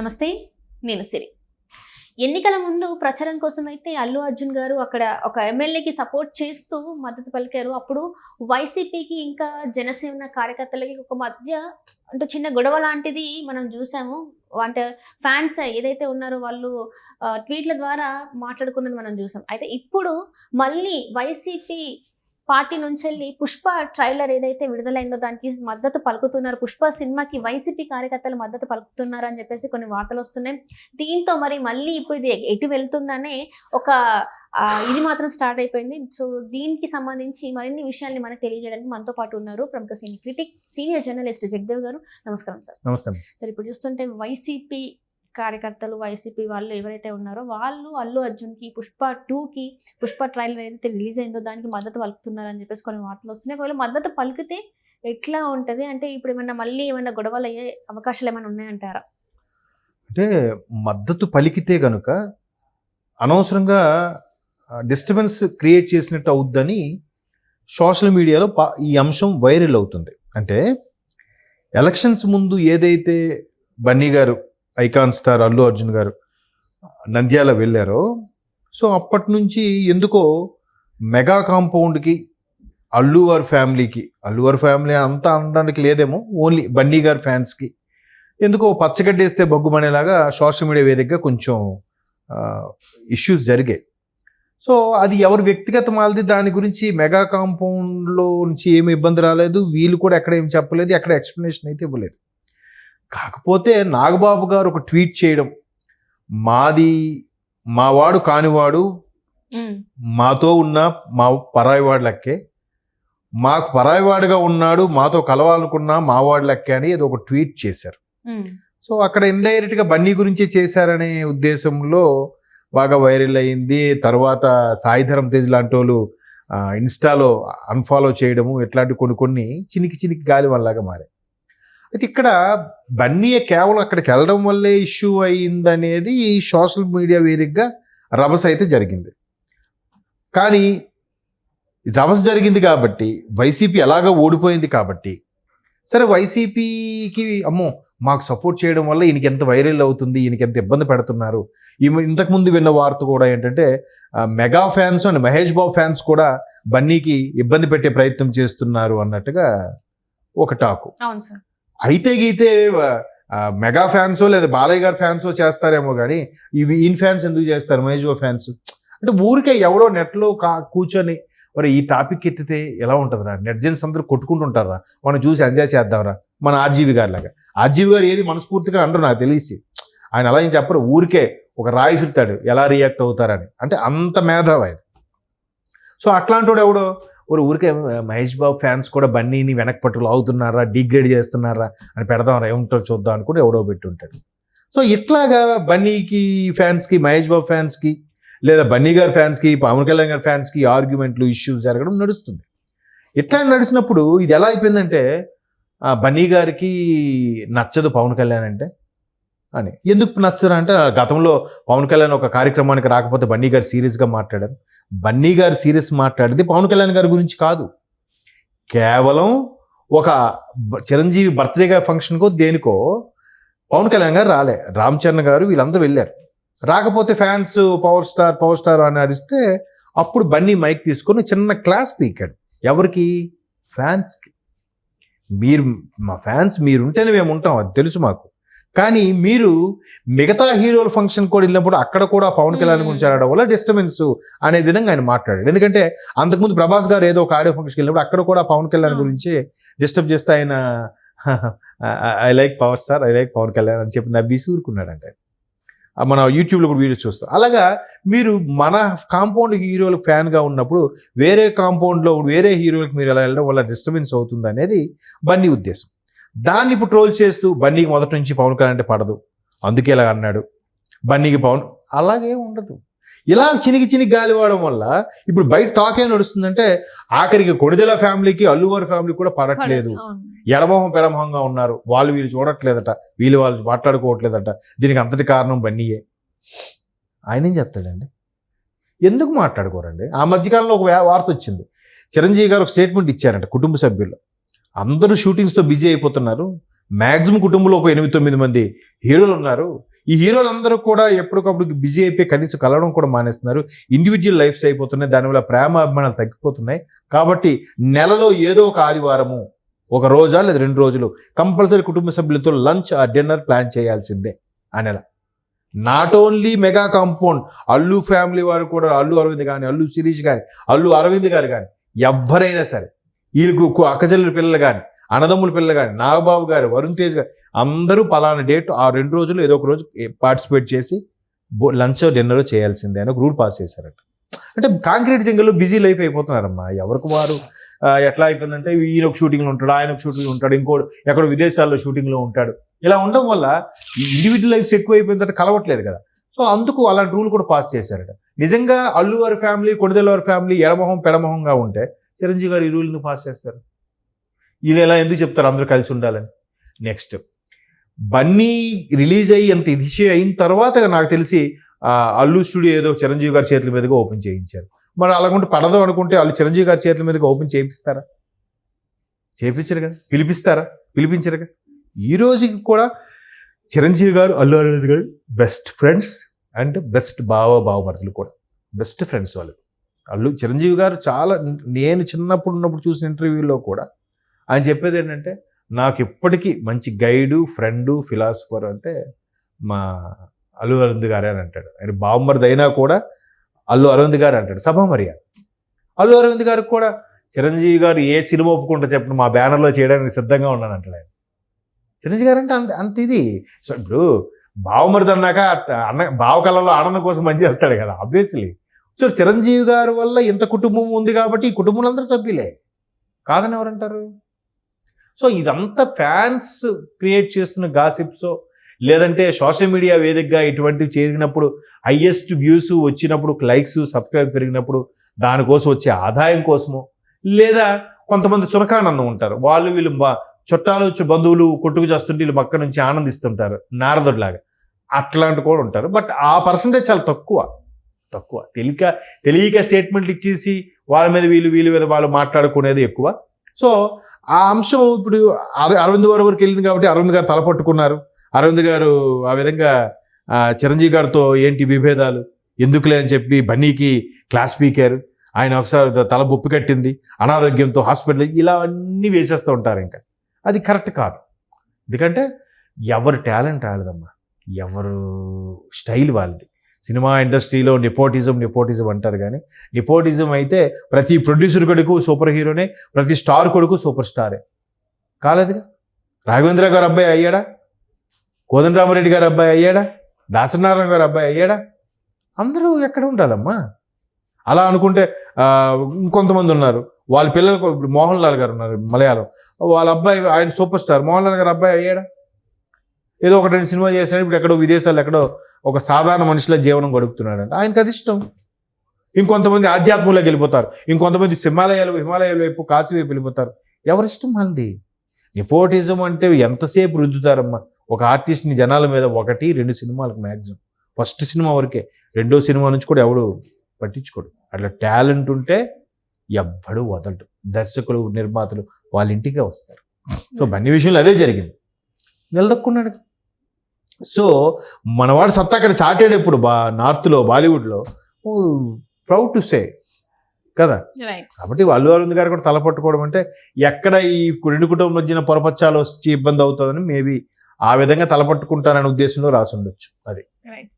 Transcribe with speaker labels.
Speaker 1: నమస్తే నేను సిరి. ఎన్నికల ముందు ప్రచారం కోసం అయితే అల్లు అర్జున్ గారు అక్కడ ఒక ఎమ్మెల్యేకి సపోర్ట్ చేస్తూ మద్దతు పలికారు. అప్పుడు వైసీపీకి ఇంకా జనసేన కార్యకర్తలకి ఒక మధ్య అంటే చిన్న గొడవ లాంటిది మనం చూసాము. అంటే ఫ్యాన్స్ ఏదైతే ఉన్నారో వాళ్ళు ట్వీట్ల ద్వారా మాట్లాడుకున్నది మనం చూసాం. అయితే ఇప్పుడు మళ్ళీ వైసీపీ పార్టీ నుంచి వెళ్ళి పుష్ప ట్రైలర్ ఏదైతే విడుదలైందో దానికి మద్దతు పలుకుతున్నారు. పుష్ప సినిమాకి వైసీపీ కార్యకర్తలు మద్దతు పలుకుతున్నారు అని చెప్పేసి కొన్ని వార్తలు వస్తున్నాయి. దీంతో మరి మళ్ళీ ఇప్పుడు ఇది ఎటు వెళ్తుందనే ఒక ఇది మాత్రం స్టార్ట్ అయిపోయింది. సో దీనికి సంబంధించి మరిన్ని విషయాల్ని మనకు తెలియజేయడానికి మనతో పాటు ఉన్నారు ప్రముఖ cine critic senior journalist Jagadev garu. నమస్కారం సార్.
Speaker 2: నమస్తే
Speaker 1: సరే ఇప్పుడు చూస్తుంటే వైసీపీ కార్యకర్తలు వైసీపీ వాళ్ళు ఎవరైతే ఉన్నారో వాళ్ళు అల్లు అర్జున్కి పుష్ప టూకి పుష్ప ట్రైలర్ ఏదైతే రిలీజ్ అయిందో దానికి మద్దతు పలుకుతున్నారని చెప్పేసి కొన్ని వార్తలు వస్తున్నాయి. ఒకవేళ మద్దతు పలికితే ఎట్లా ఉంటుంది? అంటే ఇప్పుడు ఏమన్నా మళ్ళీ ఏమైనా గొడవలు అయ్యే అవకాశాలు ఏమైనా ఉన్నాయంటారా?
Speaker 2: అంటే మద్దతు పలికితే గనుక అనవసరంగా డిస్టర్బెన్స్ క్రియేట్ చేసినట్టు అవుద్దని సోషల్ మీడియాలో ఈ అంశం వైరల్ అవుతుంది. అంటే ఎలక్షన్స్ ముందు ఏదైతే బన్నీ గారు ఐకాన్ స్టార్ అల్లు అర్జున్ గారు నంద్యాల వెళ్ళారో. సో అప్పటి నుంచి ఎందుకో మెగా కాంపౌండ్కి అల్లు వారి ఫ్యామిలీకి అల్లు వారి ఫ్యామిలీ అంతా అనడానికి లేదేమో ఓన్లీ బన్నీ గారి ఫ్యాన్స్కి ఎందుకో పచ్చగడ్డేస్తే బొగ్గుమనేలాగా సోషల్ మీడియా వేదికగా కొంచెం ఇష్యూస్ జరిగాయి. సో అది ఎవరి వ్యక్తిగత మాలది దాని గురించి మెగా కాంపౌండ్లో నుంచి ఏమి ఇబ్బంది రాలేదు వీళ్ళు కూడా ఎక్కడ ఏం చెప్పలేదు ఎక్కడ ఎక్స్ప్లెనేషన్ అయితే ఇవ్వలేదు. కాకపోతే నాగబాబు గారు ఒక ట్వీట్ చేయడం మాది మావాడు కానివాడు మాతో ఉన్న మా పరాయివాడు లెక్కే. మాకు పరాయివాడుగా ఉన్నాడు మాతో కలవాలనుకున్నా మావాడు లెక్కే అని ఏదో ఒక ట్వీట్ చేశారు. సో అక్కడ ఇండైరెక్ట్గా బన్నీ గురించే చేశారనే ఉద్దేశంలో బాగా వైరల్ అయింది. తర్వాత సాయిధరం తేజ్ లాంటి వాళ్ళు ఇన్స్టాలో అన్ఫాలో చేయడము ఇట్లాంటి కొన్ని కొన్ని చినికి చినికి గాలి వల్లగా మారాయి. అయితే ఇక్కడ బన్నీ కేవలం అక్కడికి వెళ్ళడం వల్లే ఇష్యూ అయిందనేది ఈ సోషల్ మీడియా వేదికగా రభస అయితే జరిగింది. కానీ రభస జరిగింది కాబట్టి వైసీపీ ఎలాగో ఓడిపోయింది కాబట్టి సరే వైసీపీకి అమ్మో మాకు సపోర్ట్ చేయడం వల్ల ఈయనకి ఎంత వైరల్ అవుతుంది ఈయనకి ఎంత ఇబ్బంది పెడుతున్నారు ఇంతకుముందు విన్న వార్త కూడా ఏంటంటే mega fans and Mahesh Babu fans కూడా బన్నీకి ఇబ్బంది పెట్టే ప్రయత్నం చేస్తున్నారు అన్నట్టుగా ఒక టాకు.
Speaker 1: అవును సార్.
Speaker 2: అయితే గీతే మెగా ఫ్యాన్సో లేదా బాలయ్య గారి ఫ్యాన్సో చేస్తారేమో కానీ ఇవి ఈయన ఫ్యాన్స్ ఎందుకు చేస్తారు? మహేష్ బాబు ఫ్యాన్స్. అంటే ఊరికే ఎవడో నెట్లో కా కూర్చొని మరి ఈ టాపిక్ ఎత్తితే ఎలా ఉంటుందిరా? నెట్జెన్స్ అందరూ కొట్టుకుంటుంటారా మనం చూసి ఎంజాయ్ చేద్దాంరా. మన ఆర్జీవి గారి లాగా ఆర్జీవి గారు ఏది మనస్ఫూర్తిగా అంటారు నాకు తెలిసి. ఆయన అలా ఏం చెప్పరు. ఊరికే ఒక రాయి సుడతాడు ఎలా రియాక్ట్ అవుతారని. అంటే అంత మేధావు ఆయన. సో అట్లాంటి వాడు ఎవడో ఒక ఊరికే మహేష్ బాబు ఫ్యాన్స్ కూడా బన్నీని వెనక్ పట్టులు అవుతున్నారా డిగ్రేడ్ చేస్తున్నారా అని పెడదాం ఏముంటో చూద్దాం అనుకుంటే కూడా ఎవడో పెట్టుంటాడు సో ఇట్లాగా బన్నీకి ఫ్యాన్స్కి మహేష్ బాబు ఫ్యాన్స్కి లేదా బన్నీ గారి ఫ్యాన్స్కి పవన్ కళ్యాణ్ గారి ఫ్యాన్స్కి ఆర్గ్యుమెంట్లు ఇష్యూస్ జరగడం నడుస్తుంది. ఇట్లా నడిచినప్పుడు ఇది ఎలా అయిపోయిందంటే ఆ బన్నీ గారికి నచ్చదు పవన్ కళ్యాణ్ అంటే అని. ఎందుకు నచ్చదు అంటే ఆ గతంలో పవన్ కళ్యాణ్ ఒక కార్యక్రమానికి రాకపోతే బన్నీ గారు సీరియస్గా మాట్లాడారు. బన్నీ గారు సీరియస్ మాట్లాడింది పవన్ కళ్యాణ్ గారి గురించి కాదు. కేవలం ఒక చిరంజీవి బర్త్డే ఫంక్షన్కో దేనికో పవన్ కళ్యాణ్ గారు రాలే. రామ్ చరణ్ గారు వీళ్ళందరూ వెళ్ళారు. రాకపోతే fans power star power star అని అరిస్తే అప్పుడు బన్నీ మైక్ తీసుకొని చిన్న క్లాస్ పీకాడు. ఎవరికి? ఫ్యాన్స్కి. మీరు మా ఫ్యాన్స్ మీరుంటేనే మేము ఉంటాం అది తెలుసు మాకు. కానీ మీరు మిగతా హీరోల ఫంక్షన్ కూడా వెళ్ళినప్పుడు అక్కడ కూడా పవన్ కళ్యాణ్ గురించి ఆడడం వల్ల డిస్టర్బెన్స్ అనే విధంగా ఆయన మాట్లాడాడు. ఎందుకంటే అంతకుముందు ప్రభాస్ గారు ఏదో ఒక ఆడియో ఫంక్షన్కి వెళ్ళినప్పుడు అక్కడ కూడా పవన్ కళ్యాణ్. గురించి డిస్టర్బ్ చేస్తే ఆయన I like power star I like Pawan Kalyan అని చెప్పి నవ్వి ఊరుకున్నాడంట మన యూట్యూబ్లో కూడా వీడియోస్ చూస్తాం. అలాగా మీరు మన కాంపౌండ్ హీరోలకు ఫ్యాన్గా ఉన్నప్పుడు వేరే కాంపౌండ్లో వేరే హీరోలకు మీరు ఎలా వెళ్ళడం వల్ల డిస్టర్బెన్స్ అవుతుంది అనేది బన్నీ ఉద్దేశం. దాన్ని ఇప్పుడు ట్రోల్ చేస్తూ బన్నీకి మొదటి నుంచి పవన్ కళ్యాణ్ అంటే పడదు. అందుకే ఇలా అన్నాడు. బన్నీకి పవన్ అలాగే ఉండదు. ఇలా చినికి చినికి గాలివాడడం వల్ల ఇప్పుడు బయట టాక్ ఏం నడుస్తుందంటే ఆఖరికి కొడిదెల ఫ్యామిలీకి అల్లువారి ఫ్యామిలీ కూడా పడట్లేదు. ఎడమొహం పెడమొహంగా ఉన్నారు. వాళ్ళు వీళ్ళు చూడట్లేదట. వీళ్ళు వాళ్ళు మాట్లాడుకోవట్లేదట. దీనికి అంతటి కారణం బన్నీయే. ఆయన ఏం చెప్తాడండి? ఎందుకు మాట్లాడుకోరండి? ఆ మధ్యకాలంలో ఒక వార్త వచ్చింది. చిరంజీవి గారు ఒక స్టేట్మెంట్ ఇచ్చారంట కుటుంబ సభ్యులు అందరూ షూటింగ్స్తో బిజీ అయిపోతున్నారు. మ్యాక్సిమం కుటుంబంలో ఒక ఎనిమిది తొమ్మిది మంది హీరోలు ఉన్నారు. ఈ హీరోలందరూ కూడా ఎప్పటికప్పుడు బిజీ అయిపోయి కనీసం కలవడం కూడా మానేస్తున్నారు. ఇండివిజువల్ లైఫ్స్ అయిపోతున్నాయి. దానివల్ల ప్రేమ అభిమానాలు తగ్గిపోతున్నాయి. కాబట్టి నెలలో ఏదో ఒక ఆదివారము ఒక రోజా లేదా రెండు రోజులు కంపల్సరీ కుటుంబ సభ్యులతో లంచ్ ఆ డిన్నర్ ప్లాన్ చేయాల్సిందే ఆ నెల. Not only mega compound Allu family వారు కూడా అల్లు అరవింద్ కానీ అల్లు శిరీష్ కానీ అల్లు అరవింద్ గారు కానీ ఎవరైనా సరే వీళ్ళకు కు- అక్కచెల్లెల పిల్లలు కానీ అన్నదమ్ముల పిల్లలు కానీ నాగబాబు గారు వరుణ్ తేజ్ గారు అందరూ పలానా డేట్ ఆ రెండు రోజులు ఏదో ఒక రోజు పార్టిసిపేట్ చేసి లంచ్ డిన్నర్ చేయాల్సిందే అని ఒక రూల్ పాస్ చేశారట. అంటే కాంక్రీట్ జంగల్లో బిజీ లైఫ్ అయిపోతున్నారమ్మా. ఎవరికి వారు ఎట్లా అయిపోయిందంటే ఈయన ఒక షూటింగ్లో ఉంటాడు ఆయన ఒక షూటింగ్లో ఉంటాడు ఇంకోటి ఎక్కడ విదేశాల్లో షూటింగ్లో ఉంటాడు. ఇలా ఉండడం వల్ల ఇండివిజువల్ లైఫ్స్ ఎక్కువ అయిపోయిన తర్వాత కలవట్లేదు కదా. సో అందుకు అలాంటి రూల్ కూడా పాస్ చేశారట. నిజంగా అల్లు వారి ఫ్యామిలీ కొడిదెల వారి ఫ్యామిలీ ఎడమొహం పెడమొహంగా ఉంటే చిరంజీవి గారు ఈ రూల్ ఎందుకు పాస్ చేస్తారు? వీళ్ళు ఎలా ఎందుకు చెప్తారు అందరూ కలిసి ఉండాలని? నెక్స్ట్ బన్నీ రిలీజ్ అయ్యి అంత ఇదిషే అయిన తర్వాత నాకు తెలిసి అల్లు స్టూడియో ఏదో చిరంజీవి గారి చేతుల మీదుగా ఓపెన్ చేయించారు. మరి అలాగుంటే పడదు అనుకుంటే వాళ్ళు చిరంజీవి గారి చేతుల మీదుగా ఓపెన్ చేయిస్తారా చేపించరు కదా? పిలిపిస్తారా? పిలిపించరు కదా? ఈ రోజుకి కూడా చిరంజీవి గారు అల్లు అరవింద్ గారు బెస్ట్ ఫ్రెండ్స్. అండ్ బెస్ట్ బావ బావమరుదులు కూడా. బెస్ట్ ఫ్రెండ్స్ వాళ్ళు. అల్లు చిరంజీవి గారు చాలా నేను చిన్నప్పుడు ఉన్నప్పుడు చూసిన ఇంటర్వ్యూలో కూడా ఆయన చెప్పేది ఏంటంటే నాకు ఇప్పటికీ మంచి గైడు ఫ్రెండు ఫిలాసఫర్ అంటే మా అల్లు అరవింద్ గారే అని అంటాడు. ఆయన బావమరిది అయినా కూడా అల్లు అరవింద్ గారు అంటాడు. సభా మర్యాద. అల్లు అరవింద్ గారికి కూడా చిరంజీవి గారు ఏ సినిమా ఒప్పుకుంటా చెప్పండి మా బ్యానర్లో చేయడానికి సిద్ధంగా ఉన్నాను అంటాడు ఆయన. చిరంజీవి గారు అంటే అంత అంత ఇది. సో ఇప్పుడు బావమరిది అన్నాక అన్న బావ కళలో ఆనందం కోసం పనిచేస్తాడు కదా ఆబ్వియస్లీ సో చిరంజీవి గారి వల్ల ఇంత కుటుంబం ఉంది కాబట్టి ఈ కుటుంబంలో అందరూ సభ్యులే. కాదని ఎవరంటారు? సో ఇదంతా ఫ్యాన్స్ క్రియేట్ చేస్తున్న గాసిప్స్ లేదంటే సోషల్ మీడియా వేదికగా ఇటువంటివి చేరినప్పుడు హయ్యెస్ట్ వ్యూస్ వచ్చినప్పుడు లైక్స్ సబ్స్క్రైబ్ పెరిగినప్పుడు దానికోసం వచ్చే ఆదాయం కోసమో లేదా కొంతమంది చురకానందం ఉంటారు. వాళ్ళు వీళ్ళు బా- చుట్టాలు వచ్చి బంధువులు కొట్టుకు చేస్తుంటే వీళ్ళు పక్క నుంచి ఆనందిస్తుంటారు. నారదుడిలాగా. అట్లాంటి కూడా ఉంటారు. బట్ ఆ పర్సంటేజ్ చాలా తక్కువ. తక్కువ. తెలియక తెలియక స్టేట్మెంట్ ఇచ్చేసి వాళ్ళ మీద వీళ్ళు వీళ్ళ మీద వాళ్ళు మాట్లాడుకునేది ఎక్కువ. సో ఆ అంశం ఇప్పుడు అరవింద్ గారి వరకు వెళ్ళింది కాబట్టి అరవింద్ గారు తలపట్టుకున్నారు అరవింద్ గారు ఆ విధంగా చిరంజీవి గారితో ఏంటి విభేదాలు? ఎందుకులే అని చెప్పి బన్నీకి క్లాస్ పీకారు. ఆయన ఒకసారి తల బొప్పి కట్టింది. అనారోగ్యంతో హాస్పిటల్ ఇలా అన్నీ వేసేస్తూ ఉంటారు ఇంకా. అది కరెక్ట్ కాదు. ఎందుకంటే ఎవరు టాలెంట్ వాళ్ళదమ్మా ఎవరు స్టైల్ వాళ్ళది. సినిమా ఇండస్ట్రీలో నిపోటిజం నిపోటిజం అంటారు కానీ నిపోటిజం అయితే ప్రతి ప్రొడ్యూసర్ కొడుకు సూపర్ హీరోనే ప్రతి స్టార్ కొడుకు సూపర్ స్టారే కాలేదుగా? రాఘవేంద్ర గారు అబ్బాయి అయ్యాడా? కోదండరామరెడ్డి గారు అబ్బాయి అయ్యాడా? దాసనారాయణ గారు అబ్బాయి అయ్యాడా? అందరూ ఎక్కడ ఉండాలమ్మా? అలా అనుకుంటే ఇంకొంతమంది ఉన్నారు. వాళ్ళ పిల్లలకు ఇప్పుడు మోహన్ లాల్ గారు ఉన్నారు మలయాళం. వాళ్ళ అబ్బాయి ఆయన సూపర్ స్టార్. మోహన్ లాల్ గారు అబ్బాయి అయ్యాడా? ఏదో ఒక రెండు సినిమా చేశాడు. ఇప్పుడు ఎక్కడో విదేశాలు ఎక్కడో ఒక సాధారణ మనిషిలో జీవనం గడుపుతున్నాడంట. ఆయనకి అది ఇష్టం. ఇంకొంతమంది ఆధ్యాత్మంలోకి వెళ్ళిపోతారు. ఇంకొంతమంది హిమాలయాలు హిమాలయాల వైపు కాశీ వైపు వెళ్ళిపోతారు. ఎవరిష్టం వాళ్ళది? నిపోటిజం అంటే ఎంతసేపు రుద్దుతారమ్మా? ఒక ఆర్టిస్ట్ని జనాల మీద ఒకటి రెండు సినిమాలకు మ్యాక్సిమం ఫస్ట్ సినిమా వరకే. రెండో సినిమా నుంచి కూడా ఎవడు పట్టించుకోడు. అట్లా టాలెంట్ ఉంటే ఎవ్వడు వదలడు. దర్శకులు నిర్మాతలు వాళ్ళ ఇంటికే వస్తారు. సో బన్నీ విషయంలో అదే జరిగింది. నిలదొక్కున్నాడు. సో మనవాడు సత్తా అక్కడ చాటాడు ఇప్పుడు బా నార్త్లో బాలీవుడ్లో. ప్రౌడ్ టు సే కదా? కాబట్టి అల్లు అరవింద్ గారు కూడా తలపట్టుకోవడం అంటే ఎక్కడ ఈ రెండు కుటుంబం మధ్యన పొరపచ్చాలు వచ్చి ఇబ్బంది అవుతుందని మేబీ ఆ విధంగా తలపట్టుకుంటారనే ఉద్దేశంలో రాసి ఉండొచ్చు. అది.
Speaker 1: రైట్